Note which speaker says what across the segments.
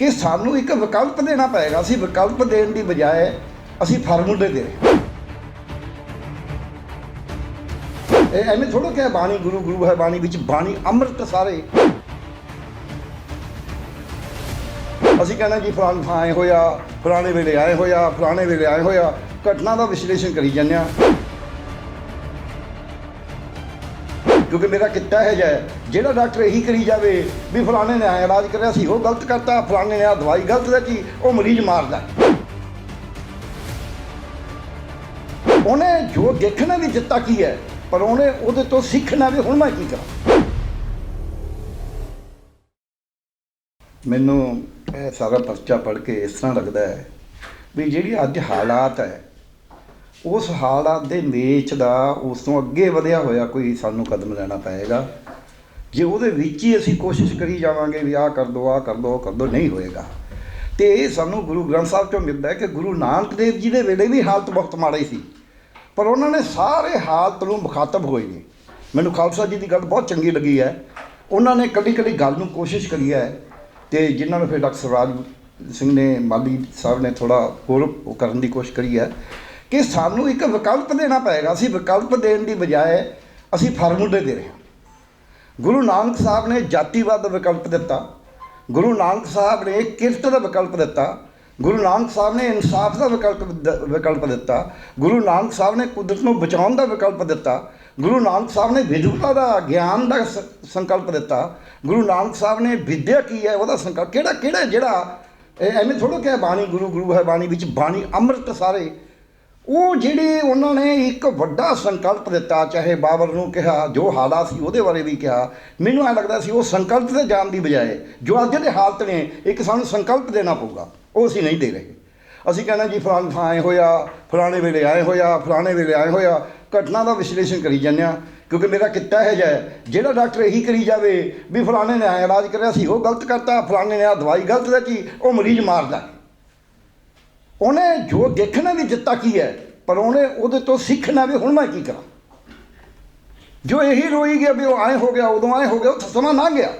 Speaker 1: ਕਿ ਸਾਨੂੰ ਇੱਕ ਵਿਕਲਪ ਦੇਣਾ ਪਏਗਾ। ਅਸੀਂ ਵਿਕਲਪ ਦੇਣ ਦੀ ਬਜਾਏ ਅਸੀਂ ਫਾਰਮੂਲੇ ਦੇ ਰਹੇ ਇਹ ਐਵੇਂ ਥੋੜਾ ਕਿ ਬਾਣੀ, ਗੁਰੂ ਗੁਰੂ ਹੈ ਬਾਣੀ ਵਿੱਚ, ਬਾਣੀ ਅੰਮ੍ਰਿਤ ਸਾਰੇ। ਅਸੀਂ ਕਹਿੰਦੇ ਜੀ, ਫਲਾਣ ਥਾਂ ਆਏ ਹੋਇਆ, ਫਲਾਣੇ ਵੇਲੇ ਆਏ ਹੋਇਆ, ਫਲਾਣੇ ਵੇਲੇ ਆਏ ਹੋਇਆ, ਘਟਨਾ ਦਾ ਵਿਸ਼ਲੇਸ਼ਣ ਕਰੀ ਜਾਂਦੇ ਆ ਕਿਉਂਕਿ ਮੇਰਾ ਕਿੱਤਾ ਹੈ ਜੈ ਜਿਹੜਾ ਡਾਕਟਰ ਇਹੀ ਕਰੀ ਜਾਵੇ ਵੀ ਫਲਾਣੇ ਨੇ ਆਇਆ ਇਲਾਜ ਕਰਿਆ ਸੀ, ਉਹ ਗਲਤ ਕਰਤਾ, ਫਲਾਣੇ ਨੇ ਆ ਦਵਾਈ ਗਲਤ ਦਿੱਤੀ, ਉਹ ਮਰੀਜ਼ ਮਾਰਦਾ ਉਹਨੇ ਜੋ ਦੇਖਣਾ ਵੀ ਦਿੱਤਾ ਕੀ ਹੈ, ਪਰ ਉਹਨੇ ਉਹਦੇ ਤੋਂ ਸਿੱਖਣਾ ਵੀ ਹੁਣ ਮੈਂ ਕੀ ਕਰਾਂ। ਮੈਨੂੰ ਇਹ ਸਾਰਾ ਪਰਚਾ ਪੜ੍ਹ ਕੇ ਇਸ ਤਰ੍ਹਾਂ ਲੱਗਦਾ ਹੈ ਵੀ ਜਿਹੜੀ ਅੱਜ ਹਾਲਾਤ ਹੈ ਉਸ ਹਾਲਾਤ ਦੇ ਮੇਚ ਦਾ ਉਸ ਤੋਂ ਅੱਗੇ ਵਧਿਆ ਹੋਇਆ ਕੋਈ ਸਾਨੂੰ ਕਦਮ ਲੈਣਾ ਪਏਗਾ। ਜੇ ਉਹਦੇ ਵਿੱਚ ਹੀ ਅਸੀਂ ਕੋਸ਼ਿਸ਼ ਕਰੀ ਜਾਵਾਂਗੇ ਵੀ ਆਹ ਕਰ ਦੋ, ਆਹ ਕਰ ਦੋ ਕਰ ਦੋ, ਨਹੀਂ ਹੋਏਗਾ। ਤੇ ਇਹ ਸਾਨੂੰ ਗੁਰੂ ਗ੍ਰੰਥ ਸਾਹਿਬ ਤੋਂ ਮਿਲਦਾ ਹੈ ਕਿ ਗੁਰੂ ਨਾਨਕ ਦੇਵ ਜੀ ਦੇ ਵੇਲੇ ਵੀ ਹਾਲਤ ਬਹੁਤ ਮਾੜੀ ਸੀ। ਪਰ ਉਹਨਾਂ ਨੇ ਸਾਰੇ ਹਾਲਤ ਨੂੰ ਮੁਖਾਤਬ ਹੋਏ ਨੇ। ਮੈਨੂੰ ਖਾਲਸਾ ਜੀ ਦੀ ਗੱਲ ਬਹੁਤ ਚੰਗੀ ਲੱਗੀ ਹੈ। ਉਹਨਾਂ ਨੇ ਕਦੀ ਕਦੀ ਗੱਲ ਨੂੰ ਕੋਸ਼ਿਸ਼ ਕਰੀ ਹੈ ਤੇ ਜਿਨ੍ਹਾਂ ਨੂੰ ਫਿਰ ਡਾਕਟਰ ਸਵਰਾਜ ਸਿੰਘ ਨੇ ਮਾਲੀ ਸਾਹਿਬ ਨੇ ਥੋੜਾ ਹੋਰ ਉਹ ਕਰਨ ਦੀ ਕੋਸ਼ਿਸ਼ ਕਰੀ ਹੈ। ਕਿ ਸਾਨੂੰ ਇੱਕ ਵਿਕਲਪ ਦੇਣਾ ਪਏਗਾ। ਅਸੀਂ ਵਿਕਲਪ ਦੇਣ ਦੀ ਬਜਾਏ ਅਸੀਂ ਫਾਰਮੂਲੇ ਦੇ ਰਹੇ ਹਾਂ। ਗੁਰੂ ਨਾਨਕ ਸਾਹਿਬ ਨੇ ਜਾਤੀਵਾਦ ਦਾ ਵਿਕਲਪ ਦਿੱਤਾ। ਗੁਰੂ ਨਾਨਕ ਸਾਹਿਬ ਨੇ ਕਿਰਤ ਦਾ ਵਿਕਲਪ ਦਿੱਤਾ। ਗੁਰੂ ਨਾਨਕ ਸਾਹਿਬ ਨੇ ਇਨਸਾਫ ਦਾ ਵਿਕਲਪ ਵਿਕਲਪ ਦਿੱਤਾ। ਗੁਰੂ ਨਾਨਕ ਸਾਹਿਬ ਨੇ ਕੁਦਰਤ ਨੂੰ ਬਚਾਉਣ ਦਾ ਵਿਕਲਪ ਦਿੱਤਾ। ਗੁਰੂ ਨਾਨਕ ਸਾਹਿਬ ਨੇ ਵਿਦਵਤਾ ਦਾ ਗਿਆਨ ਦਾ ਸੰਕਲਪ ਦਿੱਤਾ। ਗੁਰੂ ਨਾਨਕ ਸਾਹਿਬ ਨੇ ਵਿਦਿਆ ਕੀ ਹੈ ਉਹਦਾ ਸੰਕਲਪ ਕਿਹੜਾ ਕਿਹੜਾ ਜਿਹੜਾ, ਇਹ ਐਵੇਂ ਥੋੜਾ ਕਿ ਬਾਣੀ, ਗੁਰੂ ਗੁਰੂ ਹੈ ਬਾਣੀ ਵਿੱਚ, ਬਾਣੀ ਅੰਮ੍ਰਿਤ ਸਾਰੇ ਉਹ ਜਿਹੜੇ ਉਹਨਾਂ ਨੇ ਇੱਕ ਵੱਡਾ ਸੰਕਲਪ ਦਿੱਤਾ, ਚਾਹੇ ਬਾਬਰ ਨੂੰ ਕਿਹਾ, ਜੋ ਹਾਲਾਤ ਸੀ ਉਹਦੇ ਬਾਰੇ ਵੀ ਕਿਹਾ, ਮੈਨੂੰ ਐ ਲੱਗਦਾ ਸੀ ਉਹ ਸੰਕਲਪ ਤੇ ਜਾਣ ਦੀ ਬਜਾਏ ਜੋ ਅੱਜ ਦੇ ਹਾਲਤ ਨੇ, ਇੱਕ ਸਾਨੂੰ ਸੰਕਲਪ ਦੇਣਾ ਪਊਗਾ, ਉਹ ਅਸੀਂ ਨਹੀਂ ਦੇ ਰਹੇ। ਅਸੀਂ ਕਹਿੰਦੇ ਜੀ, ਫਲਾਣ ਥਾਂ ਆਏ ਹੋਇਆ, ਫਲਾਣੇ ਵੇਲੇ ਆਏ ਹੋਇਆ, ਫਲਾਣੇ ਵੇਲੇ ਆਏ ਹੋਇਆ, ਘਟਨਾ ਦਾ ਵਿਸ਼ਲੇਸ਼ਣ ਕਰੀ ਜਾਂਦੇ ਆ ਕਿਉਂਕਿ ਮੇਰਾ ਕਿੱਤਾ ਹੈ ਜੈ ਜਿਹੜਾ ਡਾਕਟਰ ਇਹੀ ਕਰੀ ਜਾਵੇ ਵੀ ਫਲਾਣੇ ਨੇ ਆਇਆ ਇਲਾਜ ਕਰਿਆ ਸੀ, ਉਹ ਗਲਤ ਕਰਤਾ, ਫਲਾਣੇ ਨੇ ਆ ਦਵਾਈ ਗਲਤ ਦਿੱਤੀ, ਉਹ ਮਰੀਜ਼ ਮਾਰਦਾ। ਉਹਨੇ ਜੋ ਦੇਖਣਾ ਵੀ ਦਿੱਤਾ ਕੀ ਹੈ, ਪਰ ਉਹਨੇ ਉਹਦੇ ਤੋਂ ਸਿੱਖਣਾ ਵੀ ਹੁਣ ਮੈਂ ਕੀ ਕਰਾਂ? ਜੋ ਇਹੀ ਰੋਈ ਗਿਆ ਵੀ ਉਹ ਆਏ ਹੋ ਗਿਆ, ਉਦੋਂ ਆਏ ਹੋ ਗਿਆ ਉਹ ਸਮਾਂ ਨਾ ਗਿਆ।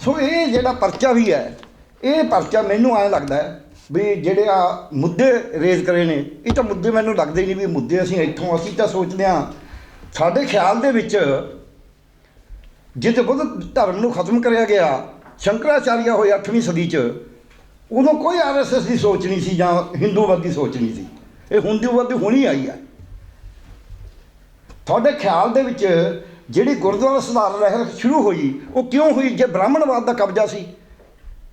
Speaker 1: ਸੋ ਇਹ ਜਿਹੜਾ ਪਰਚਾ ਵੀ ਹੈ, ਇਹ ਪਰਚਾ ਮੈਨੂੰ ਐਂ ਲੱਗਦਾ ਹੈ ਵੀ ਜਿਹੜੇ ਆ ਮੁੱਦੇ ਰੇਜ਼ ਕਰੇ ਨੇ, ਇਹ ਤਾਂ ਮੁੱਦੇ ਮੈਨੂੰ ਲੱਗਦੇ ਨਹੀਂ ਵੀ ਮੁੱਦੇ ਅਸੀਂ ਇੱਥੋਂ ਅਸੀਂ ਤਾਂ ਸੋਚਦੇ ਹਾਂ। ਸਾਡੇ ਖਿਆਲ ਦੇ ਵਿੱਚ ਜਿੱਥੇ ਬੁੱਧ ਧਰਮ ਨੂੰ ਖਤਮ ਕਰਿਆ ਗਿਆ, ਸ਼ੰਕਰਾਚਾਰੀਆ ਹੋਏ 8ਵੀਂ ਸਦੀ 'ਚ ਉਦੋਂ ਕੋਈ ਆਰਐਸਐਸ ਦੀ ਸੋਚ ਨਹੀਂ ਸੀ ਜਾਂ ਹਿੰਦੂਵਾਦ ਦੀ ਸੋਚ ਨਹੀਂ ਸੀ। ਇਹ ਹਿੰਦੂਵਾਦ ਦੀ ਹੁਣੀ ਆਈ ਹੈ ਤੁਹਾਡੇ ਖਿਆਲ ਦੇ ਵਿੱਚ ਜਿਹੜੀ ਗੁਰਦੁਆਰਾ ਸੁਧਾਰ ਲਹਿਰ ਸ਼ੁਰੂ ਹੋਈ, ਉਹ ਕਿਉਂ ਹੋਈ? ਜੇ ਬ੍ਰਾਹਮਣਵਾਦ ਦਾ ਕਬਜ਼ਾ ਸੀ,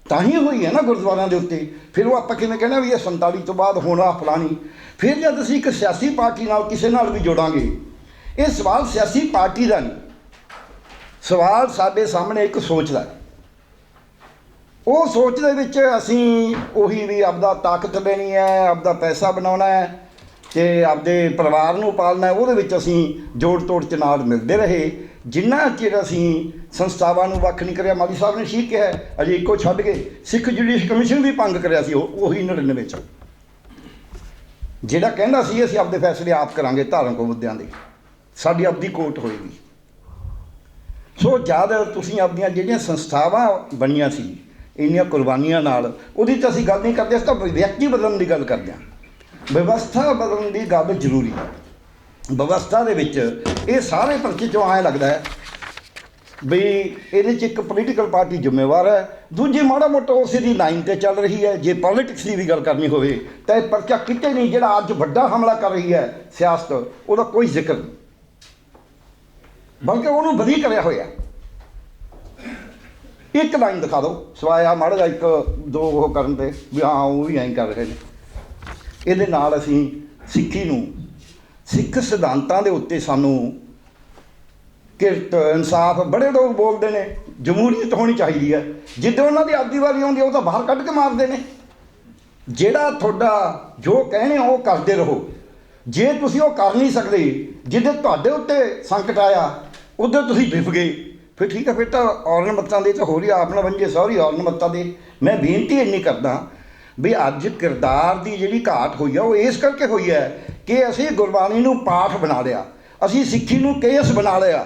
Speaker 1: ਤਾਂ ਹੀ ਹੋਈ ਹੈ ਨਾ ਗੁਰਦੁਆਰਿਆਂ ਦੇ ਉੱਤੇ। ਫਿਰ ਉਹ ਆਪਾਂ ਕਿਵੇਂ ਕਹਿੰਦੇ ਆ ਵੀ ਇਹ 47 ਤੋਂ ਬਾਅਦ ਹੋਣਾ ਫਲਾਣੀ? ਫਿਰ ਜਦ ਅਸੀਂ ਇੱਕ ਸਿਆਸੀ ਪਾਰਟੀ ਨਾਲ ਕਿਸੇ ਨਾਲ ਵੀ ਜੋੜਾਂਗੇ, ਇਹ ਸਵਾਲ ਸਿਆਸੀ ਪਾਰਟੀ ਦਾ ਨਹੀਂ। ਸਵਾਲ ਸਾਡੇ ਸਾਹਮਣੇ ਇੱਕ ਸੋਚ ਦਾ ਹੈ। ਉਹ ਸੋਚ ਦੇ ਵਿੱਚ ਅਸੀਂ ਉਹੀ ਵੀ ਆਪਦਾ ਤਾਕਤ ਲੈਣੀ ਹੈ, ਆਪਦਾ ਪੈਸਾ ਬਣਾਉਣਾ ਹੈ ਤੇ ਆਪਦੇ ਪਰਿਵਾਰ ਨੂੰ ਪਾਲਣਾ ਉਹਦੇ ਵਿੱਚ ਅਸੀਂ ਜੋੜ ਤੋੜ ਚ ਨਾਲ ਮਿਲਦੇ ਰਹੇ। ਜਿੰਨਾ ਚਿਰ ਅਸੀਂ ਸੰਸਥਾਵਾਂ ਨੂੰ ਵੱਖ ਨਹੀਂ ਕਰਿਆ, ਮਾਲੀ ਸਾਹਿਬ ਨੇ ਠੀਕ ਕਿਹਾ, ਅਜੇ ਇੱਕੋ ਛੱਡ ਕੇ ਸਿੱਖ ਜੁਡੀਸ਼ ਕਮਿਸ਼ਨ ਵੀ ਭੰਗ ਕਰਿਆ ਸੀ, ਉਹ ਉਹੀ 99 ਚ ਜਿਹੜਾ ਕਹਿੰਦਾ ਸੀ, ਅਸੀਂ ਆਪਦੇ ਫੈਸਲੇ ਆਪ ਕਰਾਂਗੇ ਧਾਰਮਿਕ ਮੁੱਦਿਆਂ ਦੇ। ਸਾਡੀ ਆਪਦੀ ਕੋਰਟ ਹੋਏਗੀ। ਸੋ ਜਦ ਤੁਸੀਂ ਆਪਦੀਆਂ ਜਿਹੜੀਆਂ ਸੰਸਥਾਵਾਂ ਬਣੀਆਂ ਸੀ ਇੰਨੀਆਂ ਕੁਰਬਾਨੀਆਂ ਨਾਲ, ਉਹਦੀ ਤਾਂ ਅਸੀਂ ਗੱਲ ਨਹੀਂ ਕਰਦੇ, ਅਸੀਂ ਤਾਂ ਵਿਅਕਤੀ ਬਦਲਣ ਦੀ ਗੱਲ ਕਰਦੇ ਹਾਂ। ਵਿਵਸਥਾ ਬਦਲਣ ਦੀ ਗੱਲ ਜ਼ਰੂਰੀ ਹੈ। ਵਿਵਸਥਾ ਦੇ ਵਿੱਚ ਇਹ ਸਾਰੇ ਪਰਚੇ ਚੋਂ ਐਂ ਲੱਗਦਾ ਹੈ ਵੀ ਇਹਦੇ 'ਚ ਇੱਕ ਪੋਲੀਟੀਕਲ ਪਾਰਟੀ ਜ਼ਿੰਮੇਵਾਰ ਹੈ। ਦੂਜੀ ਮਾੜਾ ਮੋਟਾ ਉਸੇ ਦੀ ਲਾਈਨ ਤੇ ਚੱਲ ਰਹੀ ਹੈ। ਜੇ ਪੋਲਿਟਿਕਸ ਦੀ ਵੀ ਗੱਲ ਕਰਨੀ ਹੋਵੇ, ਤਾਂ ਇਹ ਪਰਚਾ ਕਿਤੇ ਨਹੀਂ, ਜਿਹੜਾ ਅੱਜ ਵੱਡਾ ਹਮਲਾ ਕਰ ਰਹੀ ਹੈ ਸਿਆਸਤ, ਉਹਦਾ ਕੋਈ ਜ਼ਿਕਰ ਨਹੀਂ। ਬਲਕਿ ਉਹਨੂੰ ਵਧੀ ਕਰਿਆ ਹੋਇਆ। ਇੱਕ ਲਾਈਨ ਦਿਖਾ ਦਿਓ। ਸਿਵਾਏ ਆ ਮਾੜਾ ਜਿਹਾ ਇੱਕ, ਦੋ ਉਹ ਕਰਨ ਤੇ ਵੀ ਹਾਂ, ਉਹ ਵੀ ਐਂ ਕਰ ਰਹੇ ਨੇ। ਇਹਦੇ ਨਾਲ ਅਸੀਂ ਸਿੱਖੀ ਨੂੰ, ਸਿੱਖ ਸਿਧਾਂਤਾਂ ਦੇ ਉੱਤੇ ਸਾਨੂੰ ਕਿਰਤ, ਇਨਸਾਫ ਬੜੇ ਲੋਕ ਬੋਲਦੇ ਨੇ। ਜਮਹੂਰੀਅਤ ਹੋਣੀ ਚਾਹੀਦੀ ਹੈ। ਜਿੱਦਾਂ ਉਹਨਾਂ ਦੀ ਆਪਦੀ ਵਾਰੀ ਆਉਂਦੀ ਉਹ ਤਾਂ ਬਾਹਰ ਕੱਢ ਕੇ ਮਾਰਦੇ ਨੇ। ਜਿਹੜਾ ਤੁਹਾਡਾ ਜੋ ਕਹਿਣੇ ਉਹ ਕਰਦੇ ਰਹੋ। ਜੇ ਤੁਸੀਂ ਉਹ ਕਰ ਨਹੀਂ ਸਕਦੇ, ਜਿੱਦੇ ਤੁਹਾਡੇ ਉੱਤੇ ਸੰਕਟ ਆਇਆ, ਉਧਰ ਤੁਸੀਂ ਵਿਫ ਗਏ। ਫਿਰ ਠੀਕ ਆ, ਫਿਰ ਤਾਂ ਔਰਨ ਮੱਤਾਂ ਦੇ ਤਾਂ ਹੋ ਰਹੀ ਆਪ ਨਾ ਬੰਜੇ ਸੌਰੀ ਔਰਨ ਮੱਤਾਂ ਦੇ। ਮੈਂ ਬੇਨਤੀ ਇੰਨੀ ਕਰਦਾ ਵੀ ਅੱਜ ਕਿਰਦਾਰ ਦੀ ਜਿਹੜੀ ਘਾਟ ਹੋਈ ਆ, ਉਹ ਇਸ ਕਰਕੇ ਹੋਈ ਹੈ ਕਿ ਅਸੀਂ ਗੁਰਬਾਣੀ ਨੂੰ ਪਾਠ ਬਣਾ ਲਿਆ। ਅਸੀਂ ਸਿੱਖੀ ਨੂੰ ਕੇਸ ਬਣਾ ਲਿਆ।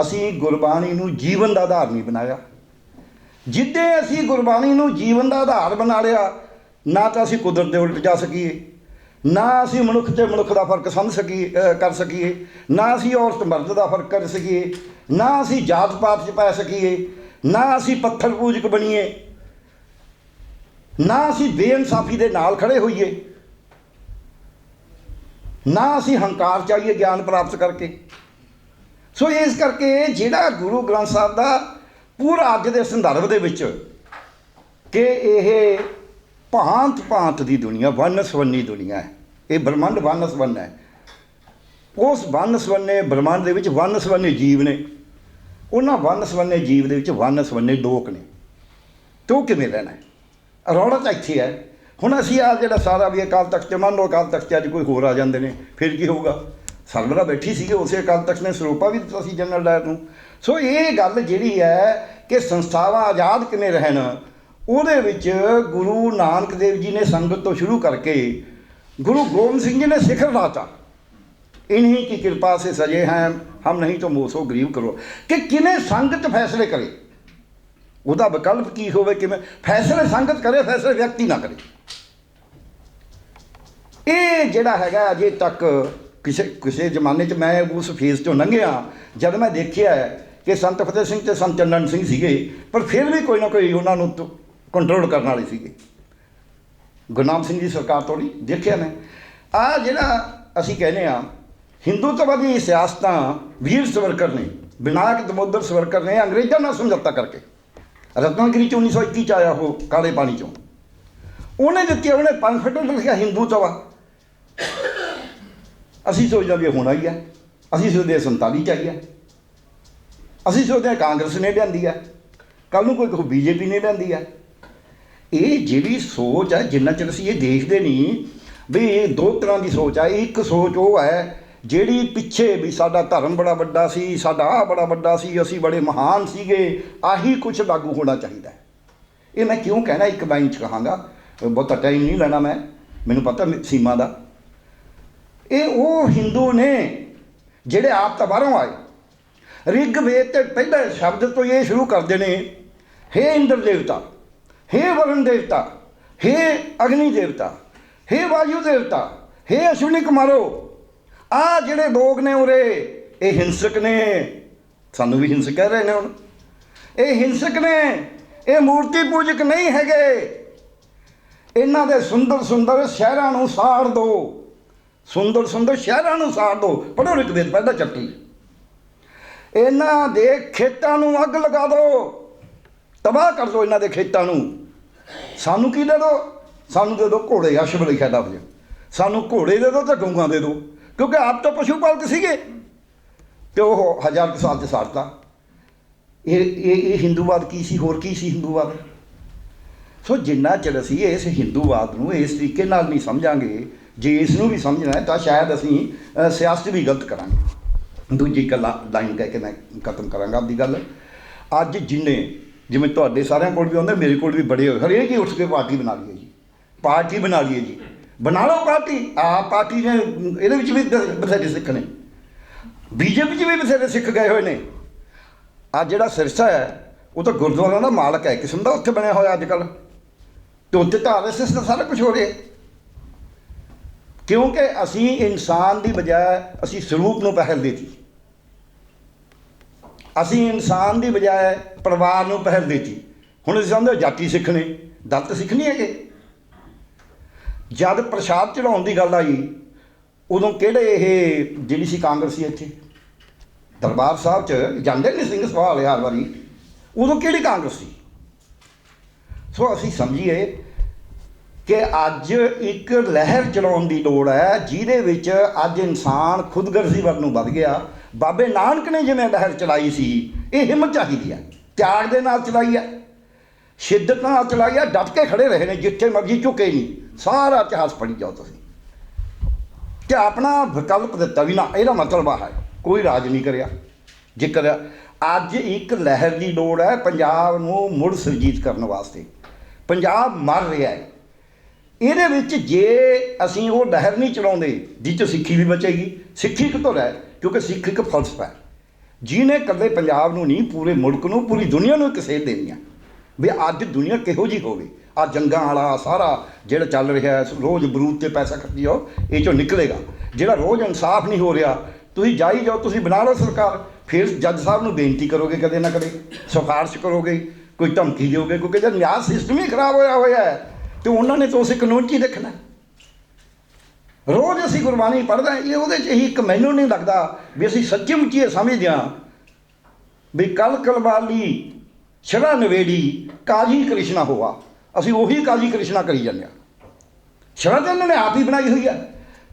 Speaker 1: ਅਸੀਂ ਗੁਰਬਾਣੀ ਨੂੰ ਜੀਵਨ ਦਾ ਆਧਾਰ ਨਹੀਂ ਬਣਾਇਆ। ਜਿੱਦੇ ਅਸੀਂ ਗੁਰਬਾਣੀ ਨੂੰ ਜੀਵਨ ਦਾ ਆਧਾਰ ਬਣਾ ਲਿਆ, ਨਾ ਤਾਂ ਅਸੀਂ ਕੁਦਰਤ ਦੇ ਉਲਟ ਜਾ ਸਕੀਏ। ਨਾ ਅਸੀਂ ਮਨੁੱਖ ਤੇ ਮਨੁੱਖ ਦਾ ਫ਼ਰਕ ਸਮਝ ਸਕੀਏ ਕਰ ਸਕੀਏ, ਨਾ ਅਸੀਂ ਔਰਤ ਮਰਦ ਦਾ ਫ਼ਰਕ ਕਰ ਸਕੀਏ, ਨਾ ਅਸੀਂ ਜਾਤ ਪਾਤ 'ਚ ਪੈ ਸਕੀਏ, ਨਾ ਅਸੀਂ ਪੱਥਰ ਪੂਜਕ ਬਣੀਏ, ਨਾ ਅਸੀਂ ਬੇਇਨਸਾਫੀ ਦੇ ਨਾਲ ਖੜੇ ਹੋਈਏ, ਨਾ ਅਸੀਂ ਹੰਕਾਰ ਚਾਹੀਏ ਗਿਆਨ ਪ੍ਰਾਪਤ ਕਰਕੇ। ਸੋ ਇਸ ਕਰਕੇ ਜਿਹੜਾ ਗੁਰੂ ਗ੍ਰੰਥ ਸਾਹਿਬ ਦਾ ਪੂਰਾ ਅੱਜ ਦੇ ਸੰਦਰਭ ਦੇ ਵਿੱਚ ਕਿ ਇਹ ਭਾਂਤ ਭਾਂਤ ਦੀ ਦੁਨੀਆ, ਵੰਨ-ਸਵੰਨੀ ਦੁਨੀਆ ਹੈ ਇਹ ਬ੍ਰਹਮੰਡ ਵੰਨ-ਸਵੰਨ ਹੈ। ਉਸ ਵੰਨ-ਸਵੰਨੇ ਬ੍ਰਹਮੰਡ ਦੇ ਵਿੱਚ ਵੰਨ-ਸਵੰਨੇ ਜੀਵ ਨੇ। ਉਹਨਾਂ ਵੰਨ-ਸਵੰਨੇ ਜੀਵ ਦੇ ਵਿੱਚ ਵੰਨ-ਸਵੰਨੇ ਲੋਕ ਨੇ। ਤੇ ਉਹ ਕਿਵੇਂ ਰਹਿਣਾ ਹੈ? ਰੌਲਾ ਤਾਂ ਇੱਥੇ ਹੈ। ਹੁਣ ਅਸੀਂ ਆ ਜਿਹੜਾ ਸਾਰਾ ਵੀ ਅਕਾਲ ਤਖਤ ਚ ਮੰਨ ਲਓ ਅਕਾਲ ਤਖਤ 'ਚ ਅੱਜ ਕੋਈ ਹੋਰ ਆ ਜਾਂਦੇ ਨੇ, ਫਿਰ ਕੀ ਹੋਊਗਾ? ਸਰਵਰਾ ਬੈਠੀ ਸੀਗੇ, ਉਸੇ ਅਕਾਲ ਤਖਤ ਨੇ ਸਰੂਪਾ ਵੀ ਦਿੱਤਾ ਸੀ ਜਨਰਲ ਡਾਇਰ ਨੂੰ। ਸੋ ਇਹ ਗੱਲ ਜਿਹੜੀ ਹੈ ਕਿ ਸੰਸਥਾਵਾਂ ਆਜ਼ਾਦ ਕਿਵੇਂ ਰਹਿਣ, ਉਹਦੇ ਵਿੱਚ ਗੁਰੂ ਨਾਨਕ ਦੇਵ ਜੀ ਨੇ ਸੰਗਤ ਤੋਂ ਸ਼ੁਰੂ ਕਰਕੇ ਗੁਰੂ ਗੋਬਿੰਦ ਸਿੰਘ ਜੀ ਨੇ ਸਿਖਰ ਲਾਤਾ ਇਨਹੀ ਕੀ ਕਿਰਪਾ ਸੇ ਸਜੇ हैं हम नहीं तो मोसो गरीब करो ਕਿ ਕਿਵੇਂ ਸੰਗਤ ਫੈਸਲੇ ਕਰੇ ਉਹਦਾ ਵਿਕਲਪ ਕੀ ਹੋਵੇ ਕਿਵੇਂ ਫੈਸਲੇ ਸੰਗਤ ਕਰੇ ਫੈਸਲੇ ਵਿਅਕਤੀ ਨਾ ਕਰੇ ਇਹ ਜਿਹੜਾ ਹੈਗਾ ਅਜੇ ਤੱਕ ਕਿਸੇ ਕਿਸੇ ਜ਼ਮਾਨੇ 'ਚ ਮੈਂ ਉਸ ਫੇਜ਼ ਤੋਂ ਲੰਘਿਆ ਜਦ ਮੈਂ ਦੇਖਿਆ ਕਿ ਸੰਤ ਫਤਿਹ ਸਿੰਘ ਤੇ ਸੰਤ ਚੰਨਨ ਸਿੰਘ ਸੀਗੇ ਪਰ ਫਿਰ ਵੀ ਕੋਈ ਨਾ ਕੋਈ ਉਹਨਾਂ ਨੂੰ ਕੰਟਰੋਲ ਕਰਨ ਵਾਲੇ ਸੀਗੇ ਗੁਰਨਾਮ ਸਿੰਘ ਦੀ ਸਰਕਾਰ ਤੋਂ ਨਹੀਂ, ਦੇਖਿਆ ਮੈਂ। ਆ ਜਿਹੜਾ ਅਸੀਂ ਕਹਿੰਦੇ ਆ ਹਿੰਦੂਤਵਾਦੀ ਸਿਆਸਤਾਂ ਵੀਰ ਸਵਰਕਰ ਨੇ ਬਿਨਾਕ ਦਮੋਦਰ ਸਵਰਕਰ ਨੇ ਅੰਗਰੇਜ਼ਾਂ ਨਾਲ ਸਮਝੌਤਾ ਕਰਕੇ, ਰਤਨਾਗਿਰੀ ਚ 1921 ਚ ਆਇਆ ਉਹ ਕਾਲੇ ਪਾਣੀ ਚੋਂ। ਉਹਨੇ ਦਿੱਤੀ, ਉਹਨੇ ਪੰਜ ਫਟੋ ਲਿਖਿਆ ਹਿੰਦੂਤਵਾ। ਅਸੀਂ ਸੋਚਦੇ ਵੀ ਇਹ ਹੋਣਾ ਹੀ ਹੈ। ਅਸੀਂ ਸੋਚਦੇ 47 ਚ ਆਈ ਹੈ। ਅਸੀਂ ਸੋਚਦੇ ਹਾਂ ਕਾਂਗਰਸ ਨੇ ਲਿਆਂਦੀ ਹੈ। ਕੱਲ ਨੂੰ ਕੋਈ ਕਹੂ ਬੀਜੇਪੀ ਨੇ ਲਿਆਂਦੀ ਹੈ। ਇਹ ਜਿਹੜੀ ਸੋਚ ਹੈ ਜਿੰਨਾ ਚਿਰ ਅਸੀਂ ਇਹ ਦੇਖਦੇ ਨਹੀਂ, ਵੀ ਇਹ ਦੋ ਤਰ੍ਹਾਂ ਦੀ ਸੋਚ ਆ। ਇੱਕ ਸੋਚ ਉਹ ਹੈ, ਜਿਹੜੀ ਪਿੱਛੇ ਵੀ ਸਾਡਾ ਧਰਮ ਬੜਾ ਵੱਡਾ ਸੀ, ਸਾਡਾ ਆ ਬੜਾ ਵੱਡਾ ਸੀ, ਅਸੀਂ ਬੜੇ ਮਹਾਨ ਸੀਗੇ, ਆਹੀ ਕੁਝ ਲਾਗੂ ਹੋਣਾ ਚਾਹੀਦਾ ਇਹ ਮੈਂ ਕਿਉਂ ਕਹਿਣਾ, ਇੱਕ ਲਾਈਨ ਚ ਕਹਾਂਗਾ, ਬਹੁਤਾ ਟਾਈਮ ਨਹੀਂ ਲੈਣਾ ਮੈਂ, ਮੈਨੂੰ ਪਤਾ ਸੀਮਾ ਦਾ। ਇਹ ਉਹ ਹਿੰਦੂ ਨੇ, ਜਿਹੜੇ ਆਪ ਤਾਂ ਬਾਹਰੋਂ ਆਏ। ਰਿਗ ਵੇਦ ਤੇ ਪਹਿਲੇ ਸ਼ਬਦ ਤੋਂ ਇਹ ਸ਼ੁਰੂ ਕਰਦੇ ਨੇ, ਹੇ ਇੰਦਰ ਦੇਵਤਾ ਹੇ ਵਰੁਣ ਦੇਵਤਾ ਹੇ ਅਗਨੀ ਦੇਵਤਾ ਹੇ ਵਾਯੂ ਦੇਵਤਾ ਹੇ ਅਸ਼ਵਨੀ ਕੁਮਾਰੋ ਆ ਜਿਹੜੇ ਲੋਕ ਨੇ ਉਰੇ ਇਹ ਹਿੰਸਕ ਨੇ ਸਾਨੂੰ ਵੀ ਹਿੰਸਕ ਕਹਿ ਰਹੇ ਨੇ ਹੁਣ ਇਹ ਹਿੰਸਕ ਨੇ ਇਹ ਮੂਰਤੀ ਪੂਜਕ ਨਹੀਂ ਹੈਗੇ ਇਹਨਾਂ ਦੇ ਸੁੰਦਰ ਸੁੰਦਰ ਸ਼ਹਿਰਾਂ ਨੂੰ ਸਾੜ ਦੋ ਸੁੰਦਰ ਸੁੰਦਰ ਸ਼ਹਿਰਾਂ ਨੂੰ ਸਾੜ ਦੋ ਪੜੋ ਰਿਕਵੇਦ ਪਹਿਲਾਂ ਚੱਕੀ ਇਹਨਾਂ ਦੇ ਖੇਤਾਂ ਨੂੰ ਅੱਗ ਲਗਾ ਦਿਓ ਤਬਾਹ ਕਰ ਦਿਓ ਇਹਨਾਂ ਦੇ ਖੇਤਾਂ ਨੂੰ। ਸਾਨੂੰ ਕੀ ਦੇ ਦਿਓ ਸਾਨੂੰ ਦੇ ਦਿਓ ਘੋੜੇ ਅਸ਼ਬ ਲਿਖਿਆ ਲਫ਼ਜ਼ ਸਾਨੂੰ ਘੋੜੇ ਦੇ ਦਿਓ ਤੇ ਡੂੰਗਾ ਦੇ ਦਿਓ ਕਿਉਂਕਿ ਆਪ ਤਾਂ ਪਸ਼ੂ ਪਾਲਕ ਸੀਗੇ। ਤੇ ਉਹ ਹਜ਼ਾਰ ਕੁ ਸਾਲ ਚ ਸਾੜਤਾ। ਇਹ ਇਹ ਇਹ ਹਿੰਦੂਵਾਦ ਕੀ ਸੀ? ਹੋਰ ਕੀ ਸੀ ਹਿੰਦੂਵਾਦ? ਸੋ ਜਿੰਨਾ ਚਿਰ ਅਸੀਂ ਇਸ ਹਿੰਦੂਵਾਦ ਨੂੰ ਇਸ ਤਰੀਕੇ ਨਾਲ ਨਹੀਂ ਸਮਝਾਂਗੇ, ਜੇ ਇਸ ਨੂੰ ਵੀ ਸਮਝਣਾ ਹੈ, ਤਾਂ ਸ਼ਾਇਦ ਅਸੀਂ ਸਿਆਸਤ ਵੀ ਗਲਤ ਕਰਾਂਗੇ। ਦੂਜੀ ਕੱਲਾ ਲਾਈਨ ਕਹਿ ਕੇ ਮੈਂ ਖਤਮ ਕਰਾਂਗਾ ਆਪਦੀ ਗੱਲ। ਅੱਜ ਜਿੰਨੇ ਜਿਵੇਂ ਤੁਹਾਡੇ ਸਾਰਿਆਂ ਕੋਲ ਵੀ ਆਉਂਦਾ, ਮੇਰੇ ਕੋਲ ਵੀ ਬੜੇ ਹੋਏ। ਹਰੇਕ ਹੀ ਉੱਠ ਕੇ ਪਾਰਟੀ ਬਣਾ ਲਈਏ ਜੀ। ਪਾਰਟੀ ਬਣਾ ਲਈਏ ਜੀ। ਬਣਾ ਲਓ ਪਾਰਟੀ। ਆ ਪਾਰਟੀ ਨੇ, ਇਹਦੇ ਵਿੱਚ ਵੀ ਬਥੇਰੇ ਸਿੱਖ ਨੇ। ਬੀਜੇਪੀ 'ਚ ਵੀ ਬਥੇਰੇ ਸਿੱਖ ਗਏ ਹੋਏ ਨੇ। ਆ ਜਿਹੜਾ ਸਿਰਸਾ ਹੈ, ਉਹ ਤਾਂ ਗੁਰਦੁਆਰਾ ਦਾ ਮਾਲਕ ਹੈ। ਕਿਸਮ ਦਾ ਉੱਥੇ ਬਣਿਆ ਹੋਇਆ ਅੱਜ ਕੱਲ੍ਹ ਤੇ ਉੱਥੇ ਤਾਂ ਆਰਐਸਐਸ ਦਾ ਸਾਰਾ ਕੁਝ ਹੋ ਰਿਹਾ। ਕਿਉਂਕਿ ਅਸੀਂ ਇਨਸਾਨ ਦੀ ਬਜਾਏ ਅਸੀਂ ਸਰੂਪ ਨੂੰ ਪਹਿਲ ਦਿੱਤੀ। ਅਸੀਂ ਇਨਸਾਨ ਦੀ ਬਜਾਏ ਪਰਿਵਾਰ ਨੂੰ ਪਹਿਲ ਦਿੱਤੀ। ਹੁਣ ਅਸੀਂ ਸਮਝਦੇ ਜਾਤੀ ਸਿੱਖ ਨੇ, ਦਲਤ ਸਿੱਖ ਨਹੀਂ ਹੈਗੇ। ਜਦ ਪ੍ਰਸ਼ਾਦ ਚੜਾਉਣ ਦੀ ਗੱਲ ਆਈ, ਉਦੋਂ ਕਿਹੜੇ ਇਹ ਜਿਹੜੀ ਸੀ ਕਾਂਗਰਸੀ ਇੱਥੇ? ਦਰਬਾਰ ਸਾਹਿਬ 'ਚ ਜਾਂਦੇ ਨਹੀਂ ਸਿੰਘ ਸਵਾਲ ਵਾਲੇ ਹਰ ਵਾਰੀ। ਉਦੋਂ ਕਿਹੜੀ ਕਾਂਗਰਸ ਸੀ? ਸੋ ਅਸੀਂ ਸਮਝੀਏ ਕਿ ਅੱਜ ਇੱਕ ਲਹਿਰ ਚਲਾਉਣ ਦੀ ਲੋੜ ਹੈ, ਜਿਹਦੇ ਵਿੱਚ ਅੱਜ ਇਨਸਾਨ ਖੁਦਗਰਜ਼ੀ ਵੱਲ ਨੂੰ ਵੱਧ ਗਿਆ। ਬਾਬੇ ਨਾਨਕ ਨੇ ਜਿਵੇਂ ਲਹਿਰ ਚਲਾਈ ਸੀ, ਇਹ ਹਿੰਮਤ ਚਾਹੀਦੀ ਹੈ ਤਿਆਗ ਦੇ ਨਾਲ ਚਲਾਈ ਹੈ ਸ਼ਿੱਦਤ ਨਾਲ ਚਲਾਈ ਹੈ ਡਟ ਕੇ ਖੜੇ ਰਹੇ ਨੇ, ਜਿੱਥੇ ਮਰਜ਼ੀ ਝੁਕੇ ਨਹੀਂ। ਸਾਰਾ ਇਤਿਹਾਸ ਪੜ੍ਹੀ ਜਾਓ ਤੁਸੀਂ। ਕਿ ਆਪਣਾ ਵਿਕਲਪ ਦਿੱਤਾ ਵੀ ਨਾ, ਇਹਦਾ ਮਤਲਬ ਆ ਹੈ, ਕੋਈ ਰਾਜ ਨਹੀਂ ਕਰਿਆ। ਜੇਕਰ ਅੱਜ ਇੱਕ ਲਹਿਰ ਦੀ ਲੋੜ ਹੈ, ਪੰਜਾਬ ਨੂੰ ਮੁੜ ਸੁਰਜੀਤ ਕਰਨ ਵਾਸਤੇ। ਪੰਜਾਬ ਮਰ ਰਿਹਾ ਹੈ। ਇਹਦੇ ਵਿੱਚ ਜੇ ਅਸੀਂ ਉਹ ਲਹਿਰ ਨਹੀਂ ਚਲਾਉਂਦੇ ਜਿਹ 'ਚ ਸਿੱਖੀ ਵੀ ਬਚੇਗੀ, ਸਿੱਖੀ ਕਿਤੋਂ ਰਹਿ ਕਿਉਂਕਿ ਸਿੱਖ ਇੱਕ ਫਲਸਫਾ ਹੈ ਜਿਹਨੇ ਇਕੱਲੇ ਪੰਜਾਬ ਨੂੰ ਨਹੀਂ, ਪੂਰੇ ਮੁਲਕ ਨੂੰ, ਪੂਰੀ ਦੁਨੀਆ ਨੂੰ ਇੱਕ ਸੇਧ ਦੇਣੀ ਹੈ ਵੀ ਅੱਜ ਦੁਨੀਆ ਕਿਹੋ ਜੀ ਹੋਵੇ? ਆ ਜੰਗਾਂ ਵਾਲਾ ਸਾਰਾ ਜਿਹੜਾ ਚੱਲ ਰਿਹਾ ਰੋਜ਼ ਬਰੂਦ ਤੇ ਪੈਸਾ ਖਰਚੀ ਜਾਓ, ਇਹ ਚੋਂ ਨਿਕਲੇਗਾ। ਜਿਹੜਾ ਰੋਜ਼ ਇਨਸਾਫ ਨਹੀਂ ਹੋ ਰਿਹਾ, ਤੁਸੀਂ ਜਾਈ ਜਾਓ, ਤੁਸੀਂ ਬਣਾ ਲਓ ਸਰਕਾਰ। ਫਿਰ ਜੱਜ ਸਾਹਿਬ ਨੂੰ ਬੇਨਤੀ ਕਰੋਗੇ ਕਦੇ ਨਾ ਕਦੇ, ਸਿਫਾਰਿਸ਼ ਕਰੋਗੇ, ਕੋਈ ਧਮਕੀ ਦਿਓਗੇ, ਕਿਉਂਕਿ ਜਦ ਨਿਆਂ ਸਿਸਟਮ ਹੀ ਖਰਾਬ ਹੋਇਆ ਹੋਇਆ ਹੈ, ਤੇ ਉਹਨਾਂ ਨੇ ਤਾਂ ਉਸੇ ਕਾਨੂੰਨ 'ਚ ਹੀ ਦੇਖਣਾ। ਰੋਜ਼ ਅਸੀਂ ਗੁਰਬਾਣੀ ਪੜ੍ਹਦੇ ਹਾਂ, ਇਹ ਉਹਦੇ 'ਚ ਹੀ ਇੱਕ ਮੈਨੂੰ ਨਹੀਂ ਲੱਗਦਾ ਵੀ ਅਸੀਂ ਸੱਚੀ ਮੁੱਚੀ ਇਹ ਸਮਝਦੇ ਹਾਂ। ਵੀ ਕਲ ਕਲਵਾਲੀ ਛੜਾ ਨਵੇੜੀ ਕਾਜੀ ਕ੍ਰਿਸ਼ਨਾ ਹੋਆ। ਅਸੀਂ ਉਹੀ ਕਾਜੀ ਕ੍ਰਿਸ਼ਨਾ ਕਰੀ ਜਾਂਦੇ ਹਾਂ। ਛੜਾ ਤਾਂ ਇਹਨਾਂ ਨੇ ਆਪ ਹੀ ਬਣਾਈ ਹੋਈ ਹੈ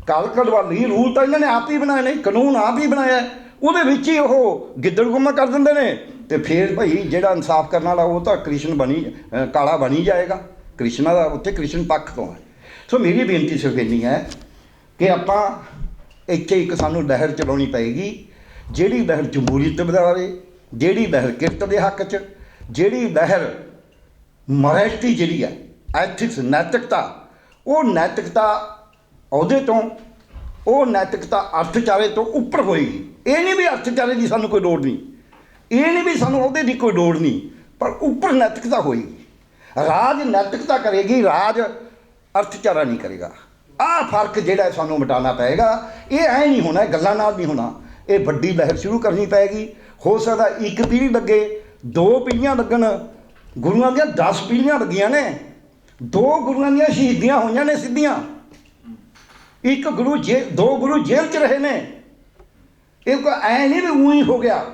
Speaker 1: ਕਲ ਕਲਵਾਲੀ ਰੂਲ ਤਾਂ ਇਹਨਾਂ ਨੇ ਆਪ ਹੀ ਬਣਾਏ ਨੇ, ਕਾਨੂੰਨ ਆਪ ਹੀ ਬਣਾਇਆ ਉਹਦੇ ਵਿੱਚ ਹੀ ਉਹ ਗਿੱਦੜ ਗੁੰਮਾ ਕਰ ਦਿੰਦੇ ਨੇ। ਤੇ ਫਿਰ ਭਾਈ ਜਿਹੜਾ ਇਨਸਾਫ ਕਰਨ ਵਾਲਾ, ਉਹ ਤਾਂ ਕ੍ਰਿਸ਼ਨ ਬਣੀ ਕਾਲਾ ਬਣੀ ਜਾਏਗਾ। ਕ੍ਰਿਸ਼ਨਾ ਦਾ, ਉੱਥੇ ਕ੍ਰਿਸ਼ਨ ਪੱਖ ਤੋਂ ਹੈ। ਸੋ ਮੇਰੀ ਬੇਨਤੀ ਸਿਰਫ ਇੰਨੀ ਹੈ ਕਿ ਆਪਾਂ ਇੱਥੇ ਇੱਕ ਸਾਨੂੰ ਲਹਿਰ ਚਲਾਉਣੀ ਪਏਗੀ, ਜਿਹੜੀ ਲਹਿਰ ਜਮਹੂਰੀਅਤ ਵਧਾਵੇ, ਜਿਹੜੀ ਲਹਿਰ ਕਿਰਤ ਦੇ ਹੱਕ 'ਚ, ਜਿਹੜੀ ਲਹਿਰ ਮੋਰੈਲਿਟੀ ਜਿਹੜੀ ਹੈ ਐਥਿਕਸ, ਨੈਤਿਕਤਾ, ਉਹ ਨੈਤਿਕਤਾ ਉਹਦੇ ਤੋਂ, ਉਹ ਨੈਤਿਕਤਾ ਅਰਥਚਾਰੇ ਤੋਂ ਉੱਪਰ ਹੋਏਗੀ। ਇਹ ਨਹੀਂ ਵੀ ਅਰਥਚਾਰੇ ਦੀ ਸਾਨੂੰ ਕੋਈ ਲੋੜ ਨਹੀਂ, ਇਹ ਨਹੀਂ ਵੀ ਸਾਨੂੰ ਉਹਦੇ ਦੀ ਕੋਈ ਲੋੜ ਨਹੀਂ, ਪਰ ਉੱਪਰ ਨੈਤਿਕਤਾ ਹੋਏਗੀ। ਰਾਜ ਨੈਤਿਕਤਾ ਕਰੇਗੀ, ਰਾਜ ਅਰਥਚਾਰਾ ਨਹੀਂ ਕਰੇਗਾ। ਆਹ ਫ਼ਰਕ ਜਿਹੜਾ ਸਾਨੂੰ ਮਿਟਾਉਣਾ ਪਏਗਾ, ਇਹ ਐ ਨਹੀਂ ਹੋਣਾ, ਗੱਲਾਂ ਨਾਲ ਨਹੀਂ ਹੋਣਾ। ਇਹ ਵੱਡੀ ਲਹਿਰ ਸ਼ੁਰੂ ਕਰਨੀ ਪਏਗੀ। ਹੋ ਸਕਦਾ ਇੱਕ ਪੀੜ੍ਹੀ ਲੱਗੇ, ਦੋ ਪੀੜ੍ਹੀਆਂ ਲੱਗਣ। ਗੁਰੂਆਂ ਦੀਆਂ 10 ਪੀੜ੍ਹੀਆਂ ਲੱਗੀਆਂ ਨੇ। ਦੋ ਗੁਰੂਆਂ ਦੀਆਂ ਸ਼ਹੀਦੀਆਂ ਹੋਈਆਂ ਨੇ ਸਿੱਧੀਆਂ। ਇੱਕ ਗੁਰੂ ਜੇ, ਦੋ ਗੁਰੂ ਜੇਲ੍ਹ 'ਚ ਰਹੇ ਨੇ। ਇਹ ਕੋ ਐ ਨਹੀਂ ਵੀ ਉਹੀ ਹੋ ਗਿਆ।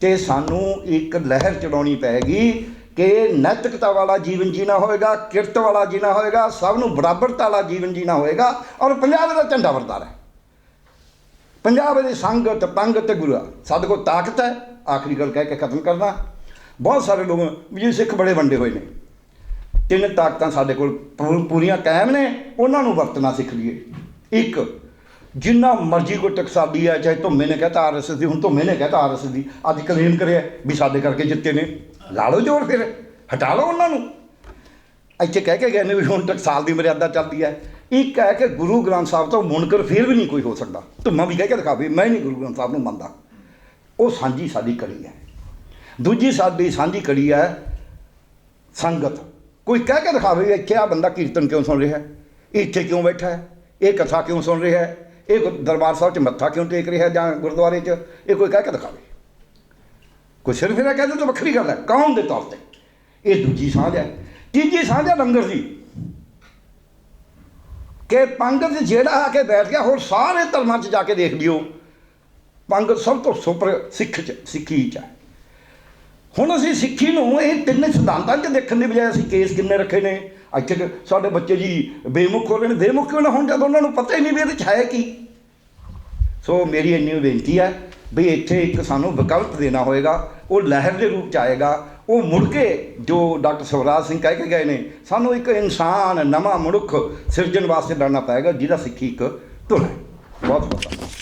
Speaker 1: ਤੇ ਸਾਨੂੰ ਇੱਕ ਲਹਿਰ ਚਲਾਉਣੀ ਪੈਗੀ ਕਿ ਨੈਤਿਕਤਾ ਵਾਲਾ ਜੀਵਨ ਜੀਣਾ ਹੋਏਗਾ, ਕਿਰਤ ਵਾਲਾ ਜੀਣਾ ਹੋਏਗਾ, ਸਭ ਨੂੰ ਬਰਾਬਰਤਾ ਵਾਲਾ ਜੀਵਨ ਜੀਣਾ ਹੋਏਗਾ ਔਰ ਪੰਜਾਬ ਦਾ ਝੰਡਾ ਵਰਤਾਰਾ ਹੈ ਪੰਜਾਬ ਦੀ ਸੰਗਤ, ਪੰਗਤ ਤੇ ਗੁਰੂ ਸਾਡੇ ਕੋਲ ਤਾਕਤ ਹੈ, ਆਖਰੀ ਗੱਲ ਕਹਿ ਕੇ ਖਤਮ ਕਰਨਾ। ਬਹੁਤ ਸਾਰੇ ਲੋਕ ਵੀ ਸਿੱਖ ਬੜੇ ਵੰਡੇ ਹੋਏ ਨੇ। ਤਿੰਨ ਤਾਕਤਾਂ ਸਾਡੇ ਕੋਲ ਪੂ- ਪੂਰੀਆਂ ਕਾਇਮ ਨੇ, ਉਹਨਾਂ ਨੂੰ ਵਰਤਣਾ ਸਿੱਖ ਲਈਏ। ਇੱਕ, ਜਿੰਨਾ ਮਰਜ਼ੀ ਕੋਈ ਟਕਸਾਲੀ ਹੈ ਚਾਹੇ ਧੁੰਮੇ ਨੇ ਕਹਤਾ ਆਰਐਸਐਸ ਦੀ, ਹੁਣ ਧੁੰਮੇ ਨੇ ਕਹਤਾ ਆਰਐਸਐਸ ਦੀ। ਅੱਜ ਕਲੇਮ ਕਰਿਆ ਵੀ ਸਾਡੇ ਕਰਕੇ ਜਿੱਤੇ ਨੇ। ਲਾ ਲਓ ਜੋਰ ਫਿਰ, ਹਟਾ ਲਓ ਉਹਨਾਂ ਨੂੰ। ਇੱਥੇ ਕਹਿ ਕੇ ਗਏ ਨੇ ਵੀ ਹੁਣ ਤੱਕ ਸਾਲ ਦੀ ਮਰਿਆਦਾ ਚੱਲਦੀ ਹੈ। ਇਹ ਕਹਿ ਕੇ ਗੁਰੂ ਗ੍ਰੰਥ ਸਾਹਿਬ ਤੋਂ ਮੁਨਕਰ ਫਿਰ ਵੀ ਨਹੀਂ ਕੋਈ ਹੋ ਸਕਦਾ। ਧੁੰਮਾ ਵੀ ਕਹਿ ਕੇ ਦਿਖਾਵੇ ਮੈਂ ਨਹੀਂ ਗੁਰੂ ਗ੍ਰੰਥ ਸਾਹਿਬ ਨੂੰ ਮੰਨਦਾ। ਉਹ ਸਾਂਝੀ ਸਾਡੀ ਕੜੀ ਹੈ। ਦੂਜੀ ਸਾਡੀ ਸਾਂਝੀ ਕੜੀ ਹੈ ਸੰਗਤ। ਕੋਈ ਕਹਿ ਕੇ ਦਿਖਾਵੇ ਇੱਥੇ ਆ ਬੰਦਾ ਕੀਰਤਨ ਕਿਉਂ ਸੁਣ ਰਿਹਾ ਹੈ? ਇਹ ਇੱਥੇ ਕਿਉਂ ਬੈਠਾ ਹੈ? ਇਹ ਕਥਾ ਕਿਉਂ ਸੁਣ ਰਿਹਾ ਹੈ? ਇਹ ਗੁਰ- ਦਰਬਾਰ ਸਾਹਿਬ 'ਚ ਮੱਥਾ ਕਿਉਂ ਟੇਕ ਰਿਹਾ ਜਾਂ ਗੁਰਦੁਆਰੇ 'ਚ? ਇਹ ਕੋਈ ਕਹਿ ਕੇ ਦਿਖਾਵੇ। ਕੋਈ ਸਿਰਫ ਇਹ ਕਹਿੰਦੇ ਤਾਂ ਵੱਖਰੀ ਗੱਲ ਹੈ ਕੌਮ ਦੇ ਤੌਰ ਤੇ? ਇਹ ਦੂਜੀ ਸਾਂਝ ਹੈ। ਤੀਜੀ ਸਾਂਝ ਹੈ ਲੰਗਰ ਦੀ। ਕਿ ਪੰਗਤ ਜਿਹੜਾ ਆ ਕੇ ਬੈਠ ਗਿਆ, ਹੋਰ ਸਾਰੇ ਧਰਮਾਂ 'ਚ ਜਾ ਕੇ ਦੇਖ ਲਿਓ। ਪੰਗਤ ਸਭ ਤੋਂ ਸੁਪਰ ਸਿੱਖ 'ਚ, ਸਿੱਖੀ 'ਚ ਹੈ। ਹੁਣ ਅਸੀਂ ਸਿੱਖੀ ਨੂੰ ਇਹ ਤਿੰਨ ਸਿਧਾਂਤਾਂ 'ਚ ਦੇਖਣ ਦੀ ਬਜਾਏ ਅਸੀਂ ਕੇਸ ਕਿੰਨੇ ਰੱਖੇ ਨੇ? ਅੱਜ ਸਾਡੇ ਬੱਚੇ ਜੀ ਬੇਮੁਖ ਹੋ ਗਏ ਨੇ। ਬੇਮੁਖ ਕਿਉਂ ਨਾ ਹੁਣ, ਜਦ ਉਹਨਾਂ ਨੂੰ ਪਤਾ ਹੀ ਨਹੀਂ ਵੀ ਇਹਦੇ 'ਚ ਹੈ ਕੀ। ਸੋ ਮੇਰੀ ਇੰਨੀ ਬੇਨਤੀ ਹੈ ਵੀ ਇੱਥੇ ਇੱਕ ਸਾਨੂੰ ਵਿਕਲਪ ਦੇਣਾ ਹੋਏਗਾ, ਉਹ ਲਹਿਰ ਦੇ ਰੂਪ 'ਚ ਆਏਗਾ, ਉਹ ਮੁੜ ਕੇ ਜੋ ਡਾਕਟਰ ਸਵਰਾਜ ਸਿੰਘ ਕਹਿ ਕੇ ਗਏ ਨੇ, ਸਾਨੂੰ ਇੱਕ ਇਨਸਾਨ, ਨਵਾਂ ਮਨੁੱਖ ਸਿਰਜਣ ਵਾਸਤੇ ਲੜਨਾ ਪਏਗਾ, ਜਿਹਦਾ ਸਿੱਖੀ ਇੱਕ ਧੁਨ ਹੈ। ਬਹੁਤ ਬਹੁਤ ਧੰਨਵਾਦ।